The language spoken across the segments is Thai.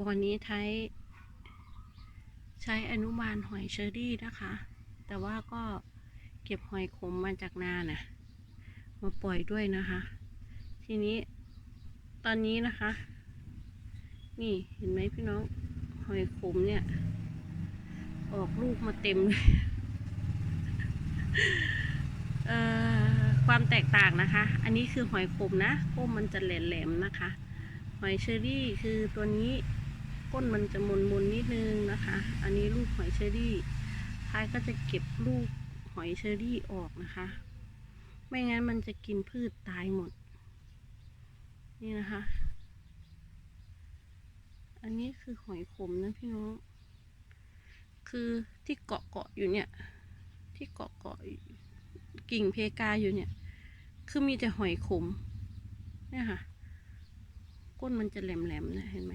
บ่อนี้ใช้ใช้อนุบาลหอยเชอรี่นะคะ แต่ว่าก็เก็บหอยขมมาจากนาน่ะ มาปล่อยด้วยนะคะ ทีนี้ตอนนี้นะคะ นี่เห็นไหมพี่น้องหอยขมเนี่ย ออกลูกมาเต็มเลยเอ่อความแตกต่างนะคะ อันนี้คือหอยขมนะก้มมันจะแหลมๆนะคะ หอยเชอรี่คือตัวนี้ ก้นมันจะมนมนๆนิดนึงนะคะ อันนี้ลูกหอยเชอรี่ท้ายก็จะเก็บลูกหอยเชอรี่ออกนะคะ ไม่งั้นมันจะกินพืชตายหมด นี่นะคะ อันนี้คือหอยขมนะพี่น้อง คือที่เกาะเกาะอยู่เนี่ย ที่เกาะเกาะกิ่งเพกาอยู่เนี่ย คือมีแต่หอยขมเนี่ยค่ะ ก้นมันจะแหลมๆนะเห็นไหม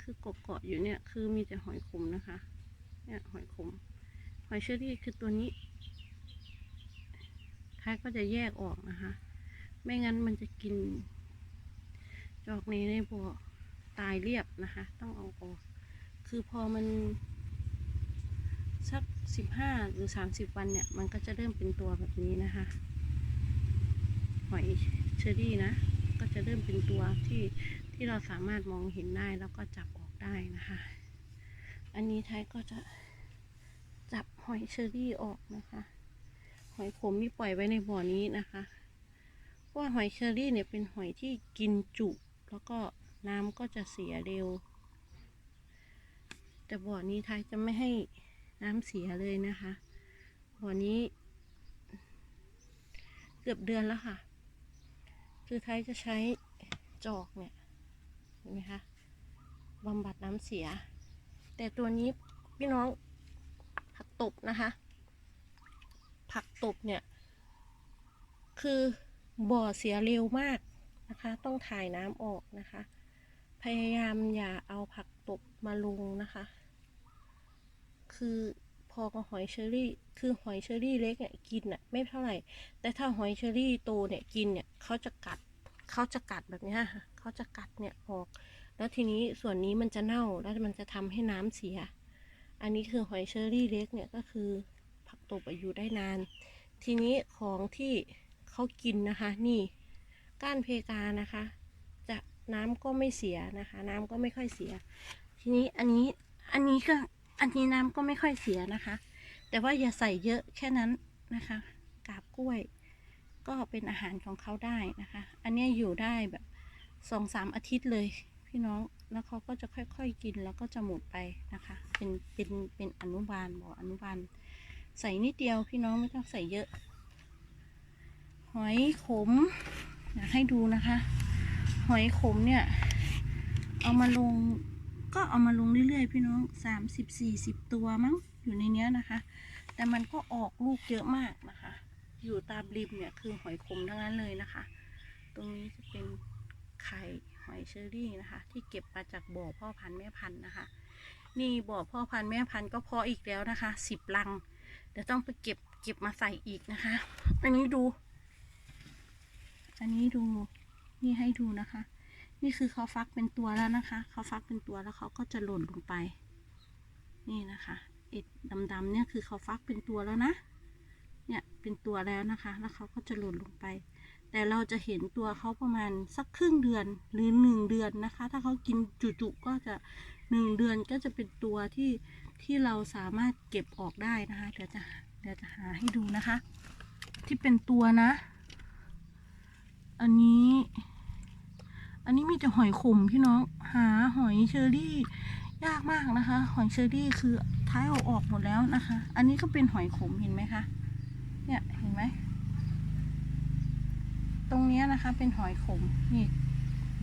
คือเกาะๆอยู่เนี่ย คือมีแต่หอยขมนะคะ เนี่ยหอยขม หอยเชอรี่คือตัวนี้ท้ายก็จะแยกออกนะคะ ไม่งั้นมันจะกิน จอกนี้ในบ่อตายเรียบนะคะ ต้องเอาออก คือพอมันสักสิบห้าหรือสามสิบวันเนี่ย มันก็จะเริ่มเป็นตัวแบบนี้นะคะ หอยเชอรี่นะ ก็จะเริ่มเป็นตัวที่ ที่เราสามารถมองเห็นได้แล้วก็จับออกได้นะคะ อันนี้ไทยก็จะจับหอยเชอรี่ออกนะคะ หอยขมที่ปล่อยไว้ในบ่อนี้นะคะเพราะหอยเชอรี่เนี่ยเป็นหอยที่กินจุ แล้วก็น้ำก็จะเสียเร็ว แต่บ่อนี้ไทยจะไม่ให้น้ำเสียเลยนะคะ บ่อนี้ เกือบเดือนแล้วค่ะ คือไทยจะใช้จอกเนี่ย เห็นไหมคะบำบัดน้ำเสีย แต่ตัวนี้พี่น้องผักตบนะคะ ผักตบเนี่ย คือบ่อเสียเร็วมากนะคะ ต้องถ่ายน้ำออกนะคะ พยายามอย่าเอาผักตบมาลงนะคะ คือพอกับหอยเชอรี่ คือหอยเชอรี่เล็กเนี่ยกินอะไม่เท่าไหร่ แต่ถ้าหอยเชอรี่โตเนี่ยกินเนี่ยเขาจะกัด เขาจะกัดแบบนี้ค่ะเขาจะกัดเนี่ยออก แล้วทีนี้ส่วนนี้มันจะเน่าแล้วมันจะทำให้น้ำเสีย อันนี้คือหอยเชอรี่เล็กเนี่ยก็คือผักตบอายุได้นาน ทีนี้ของที่เขากินนะคะนี่ก้านเพกานะคะ จะน้ำก็ไม่เสียนะคะ น้ำก็ไม่ค่อยเสีย ทีนี้อันนี้อันนี้ก็อันนี้น้ำก็ไม่ค่อยเสียนะคะ แต่ว่าอย่าใส่เยอะแค่นั้นนะคะ กาบกล้วย ก็เป็นอาหารของเขาได้นะคะ อันนี้อยู่ได้แบบสองสามอาทิตย์เลยพี่น้องแล้วเขาก็จะค่อยๆกินแล้วก็จะหมดไปนะคะ เป็นเป็นเป็นอนุบาลบอกอนุบาล ใส่นิดเดียวพี่น้องไม่ต้องใส่เยอะ หอยขมอยากให้ดูนะคะ หอยขมเนี่ย เอามาลงก็เอามาลงเรื่อยๆ พี่น้องสามสิบสี่สิบตัวมั้งอยู่ในเนี้ยนะคะ แต่มันก็ออกลูกเยอะมากนะคะ อยู่ตามริมเนี่ยคือหอยขมทั้งนั้นเลยนะคะ ตรงนี้จะเป็นไข่หอยเชอรี่นะคะ ที่เก็บมาจากบ่อพ่อพันธุ์แม่พันธุ์นะคะ นี่บ่อพ่อพันธุ์แม่พันธุ์ก็พออีกแล้วนะคะสิบลังเดี๋ยวต้องไปเก็บเก็บมาใส่อีกนะคะ อันนี้ดู อันนี้ดูนี่ให้ดูนะคะ นี่คือเขาฟักเป็นตัวแล้วนะคะเขาฟักเป็นตัวแล้วเขาก็จะหล่นลงไป นี่นะคะเอ็ดดำๆเนี่ยคือเขาฟักเป็นตัวแล้วนะ เป็นตัวแล้วนะคะ แล้วเขาก็จะหล่นลงไป แต่เราจะเห็นตัวเขาประมาณสักครึ่งเดือนหรือหนึ่งเดือนนะคะ ถ้าเขากินจุๆก็จะหนึ่งเดือนก็จะเป็นตัวที่ที่เราสามารถเก็บออกได้นะคะ เดี๋ยวจะเดี๋ยวจะหาให้ดูนะคะ ที่เป็นตัวนะ อันนี้ อันนี้มีแต่หอยขมพี่น้อง หาหอยเชอรี่ยากมากนะคะ หอยเชอรี่คือท้ายเอาออกหมดแล้วนะคะ อันนี้ก็เป็นหอยขมเห็นไหมคะ เนี่ยเห็นไหม ตรงนี้นะคะเป็นหอยขม นี่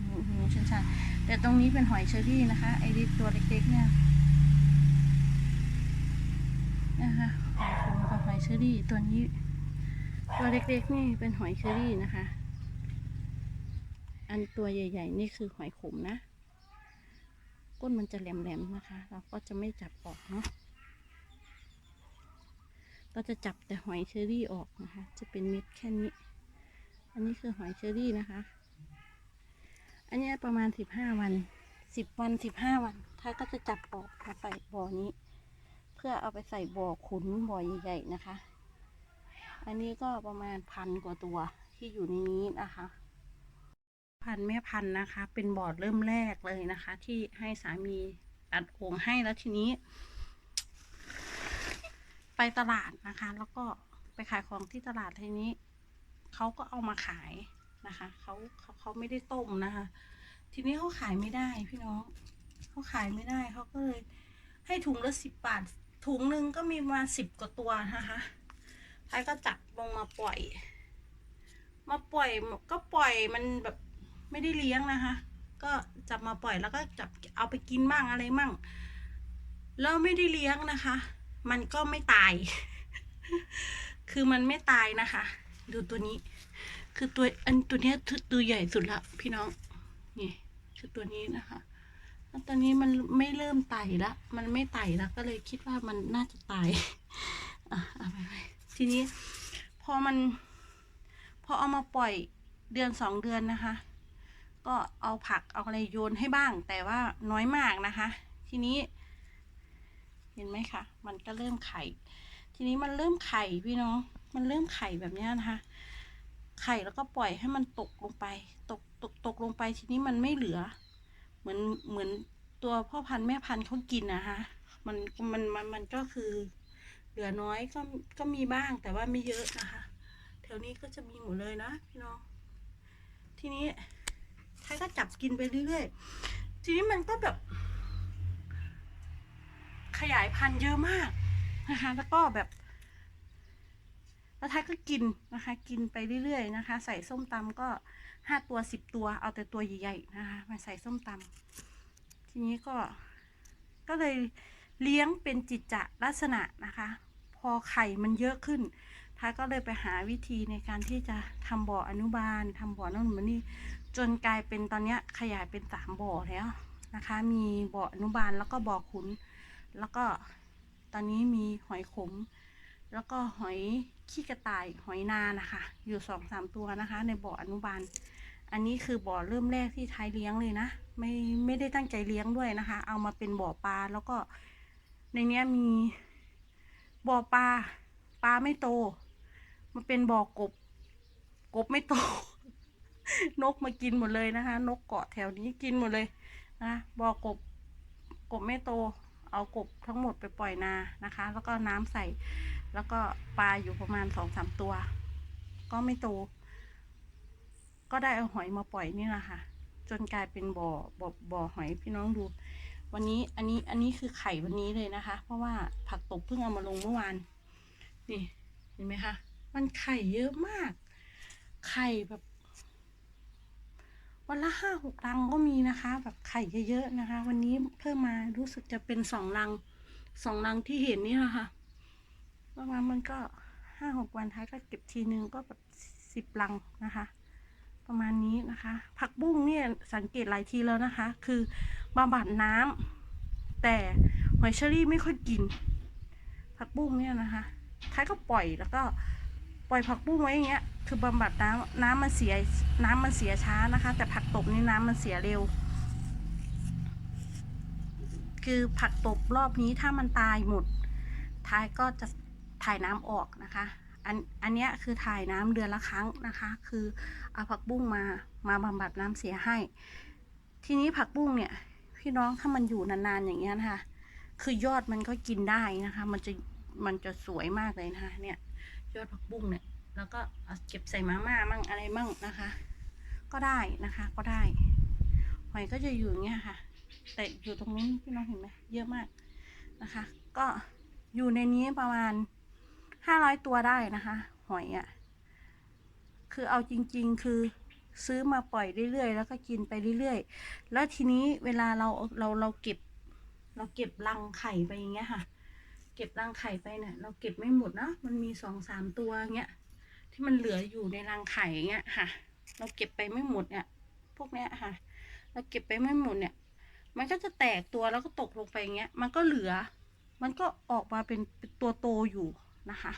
หูหูชันๆแต่ตรงนี้เป็นหอยเชอรี่นะคะ ไอ้ตัวเล็กๆเนี่ยนะคะหอยขมกับหอยเชอรี่ตัวนี้ ตัวเล็กๆนี่เป็นหอยเชอรี่นะคะ อันตัวใหญ่ ๆ นี่คือหอยขมนะ ก้นมันจะแหลมๆนะคะ เราก็จะไม่จับออกเนาะ ก็จะจับแต่หอยเชอรี่ออกนะคะ จะเป็นเม็ดแค่นี้ อันนี้คือหอยเชอรี่นะคะ อันนี้ประมาณสิบห้าวันสิบวันสิบห้าวันท้าก็จะจับออกมาใส่บ่อนี้ เพื่อเอาไปใส่บ่อขุนบ่อใหญ่ๆนะคะ อันนี้ก็ประมาณพันกว่าตัวที่อยู่ในนี้นะคะ พันแม่พันนะคะ เป็นบอดเริ่มแรกเลยนะคะ ที่ให้สามีตัดโอ่งให้แล้วทีนี้ ไปตลาดนะคะ แล้วก็ไปขายของที่ตลาดทีนี้เขาก็เอามาขายนะคะเขาเขาเขาไม่ได้ต้มนะคะ ทีนี้เขาขายไม่ได้พี่น้องเขาขายไม่ได้เขาก็เลยให้ถุงละสิบบาท ถุงหนึ่งก็มีมาสิบกว่าตัวนะคะท้ายก็จับลงมาปล่อย มาปล่อยก็ปล่อยมันแบบไม่ได้เลี้ยงนะคะ ก็จับมาปล่อยแล้วก็จับเอาไปกินบ้างอะไรมั่งแล้วไม่ได้เลี้ยงนะคะ มันก็ไม่ตาย คือมันไม่ตายนะคะ ดูตัวนี้ คือตัวอันตัวนี้ตัวใหญ่สุดละพี่น้อง นี่คือตัวนี้นะคะแล้วตอนนี้มันไม่เริ่มไต่ละ มันไม่ไต่ละก็เลยคิดว่ามันน่าจะตายอะเอาไปทีนี้ พอมัน พอเอามาปล่อยเดือนสองเดือนนะคะ ก็เอาผักเอาอะไรโยนให้บ้าง แต่ว่าน้อยมากนะคะ ทีนี้ เห็นไหมคะ มันก็เริ่มไข่ ทีนี้มันเริ่มไข่พี่น้อง มันเริ่มไข่แบบนี้นะคะ ไข่แล้วก็ปล่อยให้มันตกลงไป ตกตกตกลงไปทีนี้มันไม่เหลือ เหมือนเหมือนตัวพ่อพันธุ์แม่พันธุ์เขากินนะคะมันมันมันมันก็คือเหลือน้อยก็ก็มีบ้างแต่ว่าไม่เยอะนะคะแถวนี้ก็จะมีหมดเลยนะพี่น้อง ทีนี้ท้ายก็จับกินไปเรื่อยๆ ทีนี้มันก็แบบ ขยายพันธุ์เยอะมากนะคะ แล้วก็แบบแล้วท้ายก็กินนะคะ กินไปเรื่อยๆนะคะ ใส่ส้มตำก็ห้าตัวสิบตัว เอาแต่ตัวใหญ่ๆนะคะ มาใส่ส้มตำทีนี้ก็ ก็เลยเลี้ยงเป็นจิตจะลักษณะนะคะ พอไข่มันเยอะขึ้นท้ายก็เลยไปหาวิธีในการที่จะทำบ่ออนุบาลทำบ่อนั่นมันนี่จนกลายเป็นตอนนี้ขยายเป็นสามบ่อแล้วนะคะ มีบ่ออนุบาลแล้วก็บ่อขุน แล้วก็ตอนนี้มีหอยขม แล้วก็หอยขี้กระต่ายหอยนานะคะ อยู่สองสามตัวนะคะ ในบ่ออนุบาล อันนี้คือบ่อเริ่มแรกที่ท้ายเลี้ยงเลยนะ ไม่ไม่ได้ตั้งใจเลี้ยงด้วยนะคะ เอามาเป็นบ่อปลาแล้วก็ในนี้มีบ่อปลาปลาไม่โต มันเป็นบ่อกบ กบไม่โต นกมากินหมดเลยนะคะ นกเกาะแถวนี้กินหมดเลยนะบ่อกบกบไม่โต เอากบทั้งหมดไปปล่อยนานะคะ แล้วก็น้ำใส่ แล้วก็ปลาอยู่ประมาณสองสามตัว ก็ไม่โต ก็ได้เอาหอยมาปล่อยนี่แหละค่ะ จนกลายเป็นบ่อบ่อบ่อหอยพี่น้องดู วันนี้อันนี้อันนี้คือไข่วันนี้เลยนะคะ เพราะว่าผักตบเพิ่งเอามาลงเมื่อวานนี่เห็นไหมคะมันไข่เยอะมาก ไข่แบบ วันละห้าหกรังก็มีนะคะ แบบไข่เยอะๆนะคะ วันนี้เพิ่มมารู้สึกจะเป็นสองรังสองรังที่เห็นนี่แหละคะประมาณมันก็ห้าหกวันท้ายก็เก็บทีนึงก็แบบสิบรังนะคะ ประมาณนี้นะคะ ผักบุ้งเนี่ยสังเกตหลายทีแล้วนะคะ คือบำบัดน้ำแต่หอยเชอรี่ไม่ค่อยกิน ผักบุ้งเนี่ยนะคะท้ายก็ปล่อยแล้วก็ ปล่อยผักบุ้งไว้อย่างเงี้ย คือบำบัดน้ำน้ำมันเสียน้ำมันเสียช้านะคะ แต่ผักตบนี่น้ำมันเสียเร็ว คือผักตบรอบนี้ถ้ามันตายหมด ท้ายก็จะถ่ายน้ำออกนะคะอันอันเนี้ยคือถ่ายน้ำเดือนละครั้งนะคะ คือเอาผักบุ้งมามาบำบัดน้ำเสียให้ ทีนี้ผักบุ้งเนี่ย พี่น้องถ้ามันอยู่นานๆอย่างเงี้ยนะคะ คือยอดมันก็กินได้นะคะ มันจะมันจะสวยมากเลยนะคะเนี่ย ยอดผักบุ้งเนี่ย แล้วก็เอาเก็บใส่มาม่ามั่งอะไรมั่งนะคะ ก็ได้นะคะก็ได้หอยก็จะอยู่อย่างเงี้ยค่ะ แต่อยู่ตรงนู้นพี่น้องเห็นไหมเยอะมากนะคะ ก็อยู่ในนี้ประมาณห้าร้อยตัวได้นะคะ หอยอะ่ะคือเอาจริง ๆ คือซื้อมาปล่อยเรื่อยๆ แล้วก็กินไปเรื่อยๆ แล้วทีนี้เวลาเราเราเราเก็บ เราเก็บรังไข่ไปอย่างเงี้ยค่ะ เก็บรังไข่ไปเนี่ยเราเก็บไม่หมดนะมันมีสองสามตัวเงี้ยที่มันเหลืออยู่ในรังไข่เงี้ยค่ะ เราเก็บไปไม่หมดเนี่ย พวกเนี้ยค่ะ เราเก็บไปไม่หมดเนี่ย มันก็จะแตกตัวแล้วก็ตกลงไปอย่างเงี้ย มันก็เหลือ มันก็ออกมาเป็นตัวโตอยู่นะคะ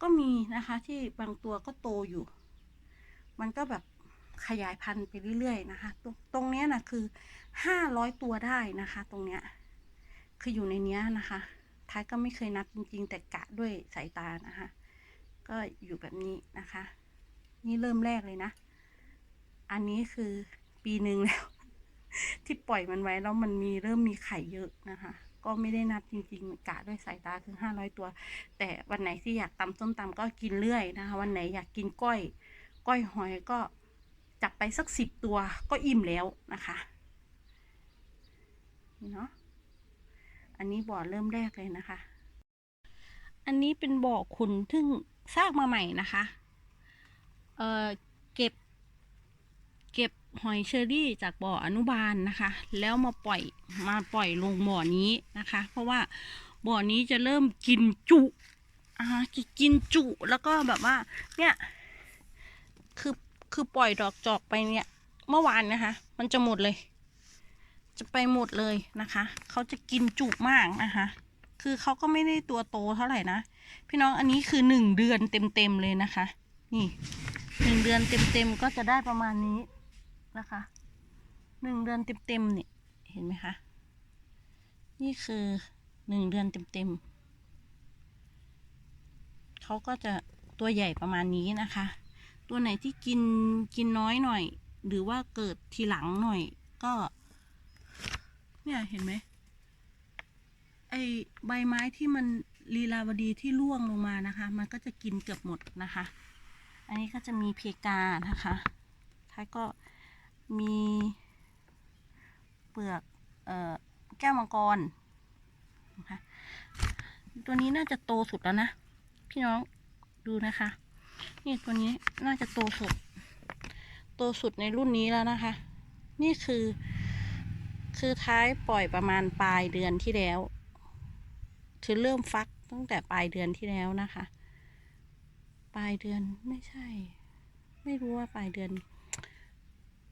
ก็มีนะคะที่บางตัวก็โตอยู่ มันก็แบบขยายพันธุ์ไปเรื่อยๆนะคะ ตรงตรงเนี้ยนะคือห้าร้อยตัวได้นะคะ ตรงเนี้ย คืออยู่ในเนี้ยนะคะ ท้ายก็ไม่เคยนับจริงๆ แต่กะด้วยสายตานะคะ ก็อยู่แบบนี้นะคะ นี่เริ่มแรกเลยนะ อันนี้คือปีหนึ่งแล้ว ที่ปล่อยมันไว้แล้วมันมีเริ่มมีไข่เยอะนะคะ ก็ไม่ได้นับจริงๆกะด้วยสายตาคือห้าร้อยตัว แต่วันไหนที่อยากตำส้มตำก็กินเรื่อยนะคะ วันไหนอยากกินก้อย ก้อยหอยก็จับไปสักสิบตัวก็อิ่มแล้วนะคะนี่เนาะ อันนี้บ่อเริ่มแรกเลยนะคะ อันนี้เป็นบ่อขุนทึ่งสร้างมาใหม่นะคะ เอ่อเก็บ เก็บหอยเชอรี่จากบ่ออนุบาลนะคะ แล้วมาปล่อยมาปล่อยลงบ่อนี้นะคะ เพราะว่าบ่อนี้จะเริ่มกินจุอ่ากินจุแล้วก็แบบว่า เนี่ยคือคือปล่อยดอกจอกไปเนี่ย เมื่อวานนะคะ มันจะหมดเลย จะไปหมดเลยนะคะ เขาจะกินจุมากนะคะ คือเขาก็ไม่ได้ตัวโตเท่าไหร่นะ พี่น้องอันนี้คือหนึ่งเดือนเต็มๆเลยนะคะ นี่หนึ่งเดือนเต็มๆก็จะได้ประมาณนี้นะคะหนึ่งเดือนเต็มๆเนี่ยเห็นไหมคะ นี่คือหนึ่งเดือนเต็มๆเขาก็จะตัวใหญ่ประมาณนี้นะคะ ตัวไหนที่กินกินน้อยหน่อย หรือว่าเกิดทีหลังหน่อยก็ เนี่ยเห็นไหมไอใบไม้ที่มันลีลาวดีที่ร่วงลงมานะคะ มันก็จะกินเกือบหมดนะคะ อันนี้ก็จะมีเพกานะคะท้ายก็มีเปลือกเอ่อแก้วมังกรนะคะตัวนี้น่าจะโตสุดแล้วนะ พี่น้องดูนะคะ นี่ตัวนี้น่าจะโตสุด โตสุดในรุ่นนี้แล้วนะคะ นี่คือ คือท้ายปล่อยประมาณปลายเดือนที่แล้ว คือเริ่มฟักตั้งแต่ปลายเดือนที่แล้วนะคะ ปลายเดือนไม่ใช่ ไม่รู้ว่าปลายเดือน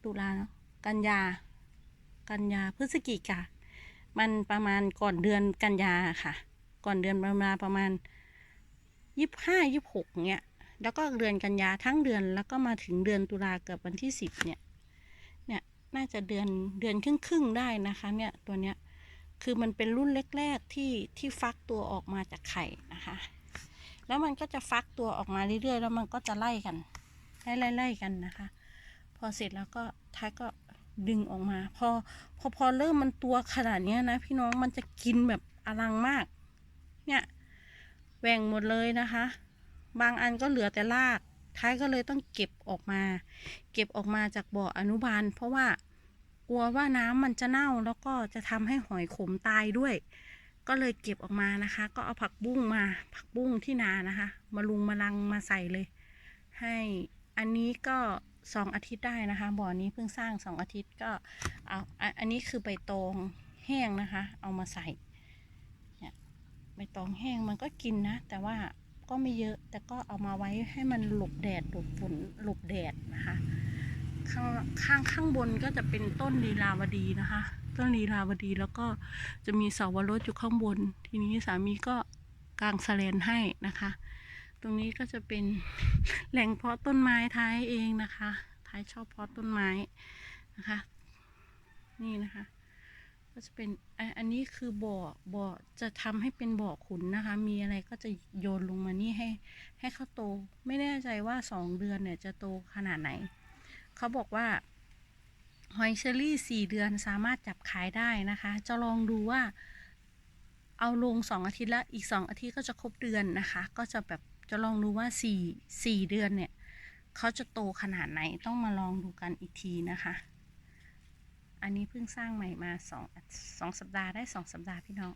ตุลาเนอะกันยา กันยาพฤศจิกามันประมาณก่อนเดือนกันยาค่ะ ก่อนเดือนประมาณประมาณยี่สิบห้ายี่สิบหกเนี้ยแล้วก็เดือนกันยาทั้งเดือนแล้วก็มาถึงเดือนตุลาเกือบวันที่สิบเนี่ย น่าจะเดือนเดือนครึ่งครึ่งๆได้นะคะเนี่ยตัวเนี้ยคือมันเป็นรุ่นแรกๆที่ที่ฟักตัวออกมาจากไข่นะคะ แล้วมันก็จะฟักตัวออกมาเรื่อยๆ แล้วมันก็จะไล่กันไล่ไล่ไล่กันนะคะ พอเสร็จแล้วก็ท้ายก็ดึงออกมา พอพอพอเริ่มมันตัวขนาดเนี้ยนะ พี่น้องมันจะกินแบบอลังมาก เนี่ยแหว่งหมดเลยนะคะ บางอันก็เหลือแต่ราก ท้ายก็เลยต้องเก็บออกมา เก็บออกมาจากบ่ออนุบาล เพราะว่ากลัวว่าน้ำมันจะเน่าแล้วก็จะทำให้หอยขมตายด้วย ก็เลยเก็บออกมานะคะ ก็เอาผักบุ้งมาผักบุ้งที่นานะคะ มาลุงมาลังมาใส่เลย ให้อันนี้ก็สองอาทิตย์ได้นะคะ บ่อนี้เพิ่งสร้างสองอาทิตย์ก็เอาอันอันนี้คือใบตองแห้งนะคะ เอามาใส่เนี่ยใบตองแห้งมันก็กินนะ แต่ว่า ก็ไม่เยอะ แต่ก็เอามาไว้ให้มันหลบแดดหลบฝนหลบแดดนะคะข้างข้างข้างบนก็จะเป็นต้นลีลาวดีนะคะ ต้นลีลาวดีแล้วก็จะมีเสาวรสอยู่ข้างบน ทีนี้สามีก็กางสแลนให้นะคะ ตรงนี้ก็จะเป็นแหล่งเพาะต้นไม้ท้ายเองนะคะ ท้ายชอบเพาะต้นไม้นะคะ นี่นะคะ ก็จะเป็นอันนี้คือบ่อบ่อจะทำให้เป็นบ่อขุนนะคะ มีอะไรก็จะโยนลงมานี่ให้ ให้เขาโต ไม่แน่ใจว่าสองเดือนเนี่ยจะโตขนาดไหน เขาบอกว่าหอยเชอรี่สี่เดือนสามารถจับขายได้นะคะ จะลองดูว่า เอาลงสองอาทิตย์แล้วอีกสองอาทิตย์ก็จะครบเดือนนะคะ ก็จะแบบจะลองดูว่าสี่สี่เดือนเนี่ยเขาจะโตขนาดไหนต้องมาลองดูกันอีกทีนะคะ อันนี้เพิ่งสร้างใหม่มาสองสองสัปดาห์ได้สองสัปดาห์พี่น้อง